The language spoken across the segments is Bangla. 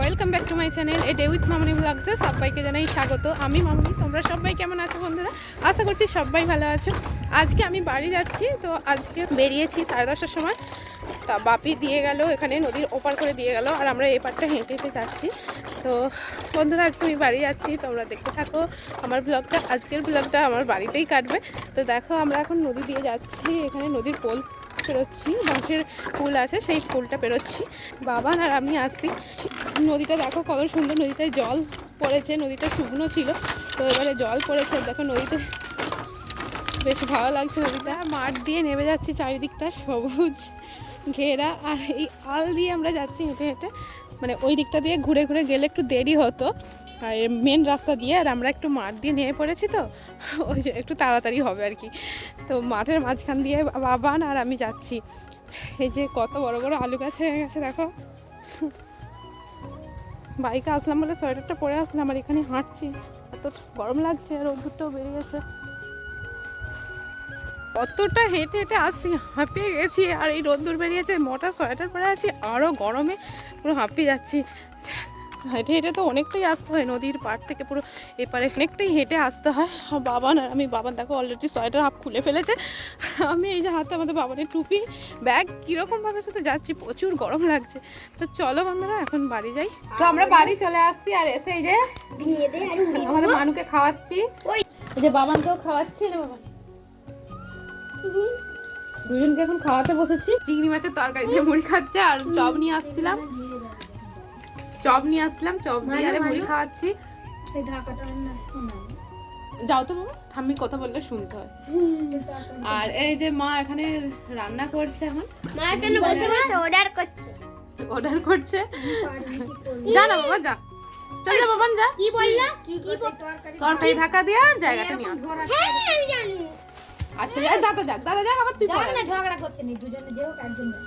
Welcome back to my channel a day with Mamoni ব্লগসে সবাইকে জানাই স্বাগত। আমি মামনি, তোমরা সবাই কেমন আছো বন্ধুরা? আশা করছি সবাই ভালো আছো। আজকে আমি বাড়ি যাচ্ছি, তো আজকে বেরিয়েছি সাড়ে দশটার সময়। তা বাপি দিয়ে গেল, এখানে নদীর ওপার করে দিয়ে গেল, আর আমরা এপারটা হেঁটে হেঁটে যাচ্ছি। তো বন্ধুরা আজকে আমি বাড়ি যাচ্ছি, তোমরা দেখতে থাকো আমার ব্লগটা আজকের ব্লগটা আমার বাড়িতেই কাটবে। তো দেখো, আমরা এখন নদী দিয়ে যাচ্ছি। এখানে নদীর পোল পেরোচ্ছি, বাঁশের ফুল আছে, সেই ফুলটা পেরোচ্ছি। বাবান আর আমি আসছি। নদীটা দেখো, কত সুন্দর নদীতে জল পড়েছে, নদীটা শুকনো ছিল। তো এবারে জল পড়েছে দেখো নদীতে বেশ ভালো লাগছে নদীটা। মাঠ দিয়ে নেমে যাচ্ছি চারিদিকটা সবুজ ঘেরা, আর এই আল দিয়ে আমরা যাচ্ছি হেঁটে হেঁটে। মানে ওই দিকটা দিয়ে ঘুরে ঘুরে গেলে একটু দেরি হতো। আর মেন রাস্তা দিয়ে আর আমরা একটু মাঠ দিয়ে নেমে পড়েছি তো, ওই যে একটু তাড়াতাড়ি হবে আর কি। তো মাঠের মাঝখান দিয়ে বাবান আর আমি যাচ্ছি। এই যে কত বড় বড় আলু গাছ হয়ে গেছে, দেখো। বাইকে আসলাম বলে সোয়েটারটা পরে আসলাম আর এখানে হাঁটছি। এত গরম লাগছে, আর রোদ্দুরটাও বেরিয়ে গেছে। কতটা হেঁটে হেঁটে আসছি, হাঁপিয়ে গেছি। আর এই রোদ্দুর বেরিয়েছে, মোটা সোয়েটার পরে আছি আরও গরমে। পুরো হাঁপিয়ে যাচ্ছি। হেঁটে হেঁটে তো অনেকটাই আসতে হয়, নদীর পাড় থেকে পুরো এপারে অনেকটাই হেঁটে আসতে হয়। বাবান আর আমি বাবান দেখো অলরেডি সোয়েটার হাফ খুলে ফেলেছে। আমি এই যে হাতে আমাদের বাবানের টুপি, ব্যাগ, কীরকমভাবে সাথে যাচ্ছি, প্রচুর গরম লাগছে। তো চলো বন্ধুরা, এখন বাড়ি যাই। তো আমরা বাড়ি চলে আসছি আর এসে এই যে আমাদের মানুকে খাওয়াচ্ছি। এই যে বাবানকেও খাওয়াচ্ছি না বাবা দুজনকে এখন খাওয়াতে বসেছি। চিংড়ি মাছের তরকারি দিয়ে মুড়ি খাচ্ছে আর চপ নিয়ে আসছিলাম। চপ নিয়ে আসলাম চপ দিয়ে আরে মুড়ি খাওয়াচ্ছি। সেই ঢাকাটা যাও তো বাবা ঠাম্মি কথা বললে শুনতে হয়। আর এই যে মা এখানে রান্না করছে এখন। মা কেন বসে বসে অর্ডার করছে। অর্ডার করছে। যা না বাবা যা। চল যা বাবান যা। কি বললা? কি কি তরকারি তরকারি ঢাকা দিয়ে আর জায়গাটা নিয়ে হ্যাঁ আমি জানি। আচ্ছা যাই দাদা যাক দাদা যাক আবার তুই ঝগড়া করতে নেই দুজনে যেও একজন যাও।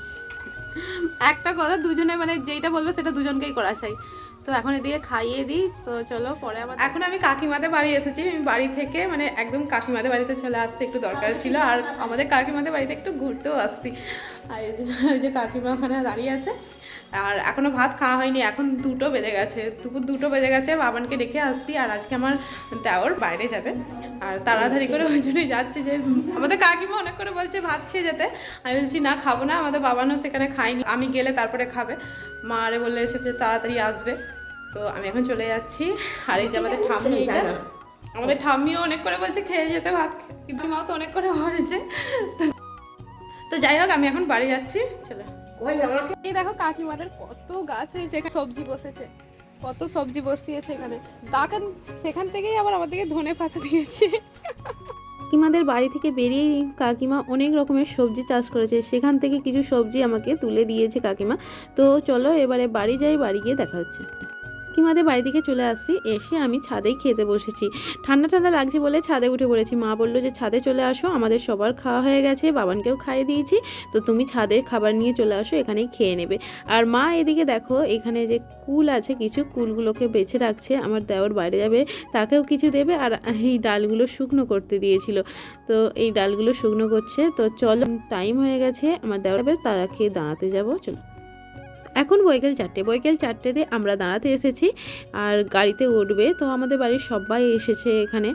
একটা কথা দুজনে মানে যেটা বলবে সেটা দুজনকেই করা চাই। তো এখন এদিকে খাইয়ে দিই তো চলো পরে আবার এখন আমি কাকিমাদের বাড়ি এসেছি আমি বাড়ি থেকে মানে একদম কাকিমাদের বাড়িতে চলে আসতে একটু দরকার ছিল আর আমাদের কাকিমাদের বাড়িতে একটু ঘুরতেও আসছি। আর এই যে কাকিমা ওখানে দাঁড়িয়ে আছে আর এখনও ভাত খাওয়া হয়নি এখন দুটো বেজে গেছে। দুপুর দুটো বেজে গেছে বাবানকে রেখে আসছি আর আজকে আমার দেওর বাইরে যাবে। আর তাড়াতাড়ি করে ওই জন্যই যাচ্ছি যে আমাদের কাকিমা অনেক করে বলছে ভাত খেয়ে যেতে। আমি বলছি না খাব না আমাদের বাবানও সেখানে খায়নি আমি গেলে তারপরে খাবে। মা আরে বললে এসে যে তাড়াতাড়ি আসবে। তো আমি এখন চলে যাচ্ছি। আর এই যে আমাদের ঠাম্মি আমাদের ঠাম্মিও অনেক করে বলছে খেয়ে যেতে ভাত কিন্তু মাও তো অনেক করে বলছে। তো যাই হোক আমি এখন বাড়ি যাচ্ছি চলো। এই দেখো কাকিমাদের কত গাছ হয়েছে এখানে সবজি বসেছে কত সবজি বসিয়েছে এখানে। দাকান সেখান থেকেই আবার আমাদেরকে ধনে পাতা দিয়েছে। কাকিমাদের বাড়ি থেকে বেরিয়েই কাকিমা অনেক রকমের সবজি চাষ করেছে। সেখান থেকে কিছু সবজি আমাকে তুলে দিয়েছে কাকিমা। তো চলো এবারে বাড়ি যাই বাড়ি গিয়ে দেখা হচ্ছে। কাকিমাদের বাড়ি থেকে চলে আসছি এসে আমি ছাদেই খেতে বসেছি। ঠান্ডা ঠান্ডা লাগছে বলে ছাদে উঠে পড়েছি। মা বলল যে, ছাদে চলে আসো, আমাদের সবার খাওয়া হয়ে গেছে, বাবানকেও খাইয়ে দিয়েছি, তো তুমি ছাদের খাবার নিয়ে চলে আসো, এখানেই খেয়ে নেবে। আর মা এদিকে দেখো, এখানে যে কুল আছে, কিছু কুলগুলোকে বেছে রাখছে, আমার দেওর বাইরে যাবে, তাকেও কিছু দেবে, আর এই ডালগুলো শুকনো করতে দিয়েছিল। তো এই ডালগুলো শুকনো করছে, তো চলো, টাইম হয়ে গেছে, আমার দেওয়া যাবে, তারা খেয়ে দাঁড়াতে যাব, চলো। এখন বৈকাল চারটে। বৈকাল চারটেতে আমরা দাঁড়াতে এসেছি আর গাড়িতে উঠবে। তো আমাদের বাড়ির সবাই এসেছে এখানে।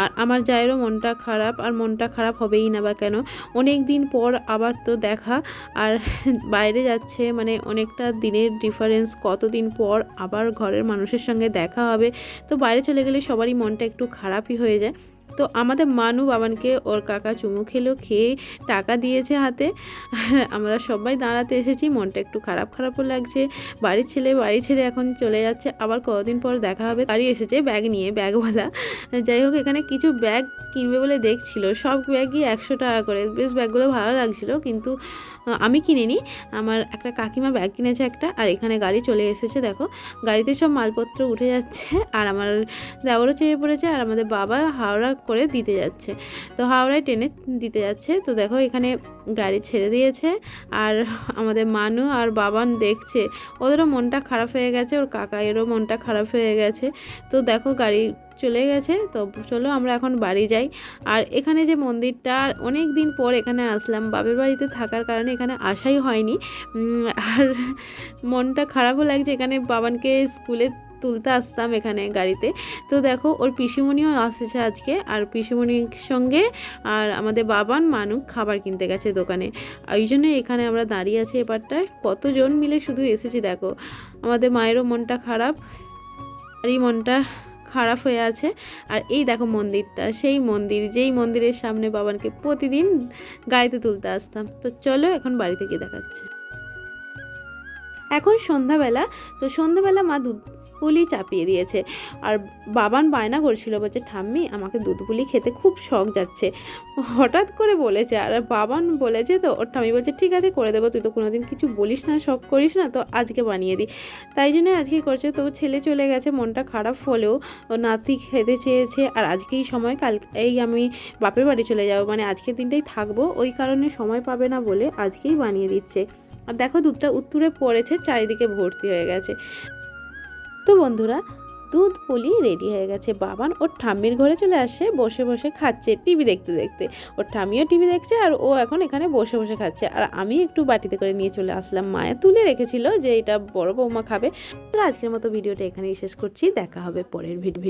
আর আমার জায়েরও মনটা খারাপ আর মনটা খারাপ হবেই না বা কেন? অনেক দিন পর আবার তো দেখা। আর বাইরে যাচ্ছে মানে অনেকটা দিনের ডিফারেন্স কতদিন পর আবার ঘরের মানুষের সঙ্গে দেখা হবে। তো বাইরে চলে গেলে সবারই মনটা একটু খারাপই হয়ে যায়। তো আমাদের মানু বাবানকে ওর কাকা চুমু খেলো, খেয়ে টাকা দিয়েছে হাতে। আমরা সবাই দাঁড়াতে এসেছি, মনটা একটু খারাপ খারাপও লাগছে। বাড়ির ছেলে বাড়ি ছেড়ে এখন চলে যাচ্ছে, আবার কতদিন পর দেখা হবে? গাড়ি এসেছে ব্যাগ নিয়ে, ব্যাগওয়ালা। যাই হোক, এখানে কিছু ব্যাগ কিনবে বলে দেখছিল, সব ব্যাগই একশো টাকা করে। বেশ ব্যাগগুলো ভালো লাগছিল, কিন্তু আমি কিনিনি। আমার একটা কাকিমা ব্যাগ কিনেছে একটা, আর এখানে গাড়ি চলে এসেছে, দেখো। গাড়িতে সব মালপত্র উঠে যাচ্ছে, আর আমার দেওয়ারও চেয়ে পড়েছে, আর আমাদের বাবা হাওড়া করে দিতে যাচ্ছে। তো হাওড়ায় ট্রেনে দিতে যাচ্ছে। তো দেখো এখানে গাড়ি ছেড়ে দিয়েছে আর আমাদের মানু আর বাবান দেখছে। ওদেরও মনটা খারাপ হয়ে গেছে, ওর কাকা এরও মনটা খারাপ হয়ে গেছে। তো দেখো গাড়ি চলে গেছে। তো চলো আমরা এখন বাড়ি যাই। আর এখানে যে মন্দিরটা অনেক দিন পর এখানে আসলাম। বাপের বাড়িতে থাকার কারণে এখানে আসাই হয়নি। আর মনটা খারাপও লাগছে। এখানে বাবানকে স্কুলে তুলতে আসতাম এখানে গাড়িতে। তো দেখো, ওর পিসিমণিও আসছে আজকে। আর পিসিমণির সঙ্গে আর আমাদের বাবান মানুক খাবার কিনতে গেছে দোকানে। ওই জন্য এখানে আমরা দাঁড়িয়ে আছি এবারটায় কতজন মিলে শুধু এসেছি, দেখো। আমাদের মায়েরও মনটা খারাপ আর এই মনটা খারাপ হয়ে আছে। আর এই দেখো মন্দিরটা, সেই মন্দির, যেই মন্দিরের সামনে বাবানকে প্রতিদিন গাড়িতে তুলতে আসতাম। তো চলো এখন বাড়িতে গিয়ে দেখাচ্ছে। এখন সন্ধ্যাবেলা, তো সন্ধ্যাবেলা মা দুধ পুলি চাপিয়ে দিয়েছে। আর বাবান বায়না করছিল, বলছে, ঠাম্মি, আমাকে দুধ পুলি খেতে খুব শখ যাচ্ছে। হঠাৎ করে বলেছে, আর বাবান বলেছে তো, ওর ঠাম্মি বলছে, ঠিক আছে, করে দেবো, তুই তো কোনোদিন কিছু বলিস না, শখ করিস না, তো আজকে বানিয়ে দিই তাই জন্য আজকে করছে, তো ছেলে চলে গেছে, মনটা খারাপ হলেও নাতি খেতে চেয়েছে, আর আজকেই সময় কাল এই আমি বাপের বাড়ি চলে যাব মানে আজকের দিনটাই থাকব, ওই কারণে সময় পাবে না বলে আজকেই বানিয়ে দিচ্ছে। আর দেখো দুধটা উত্তুরে পড়েছে, চারিদিকে ভর্তি হয়ে গেছে। তো বন্ধুরা, দুধ পুলি রেডি হয়ে গেছে। বাবান ওর ঠাম্মির ঘরে চলে আসছে বসে বসে খাচ্ছে টিভি দেখতে দেখতে। ওর ঠাম্মিও টিভি দেখছে আর ও এখন এখানে বসে বসে খাচ্ছে। আর আমি একটু বাটিতে করে নিয়ে চলে আসলাম। মায়া তুলে রেখেছিল যে এটা বড় বৌমা খাবে। তো আজকের মতো ভিডিওটা এখানেই শেষ করছি। দেখা হবে পরের ভিডিও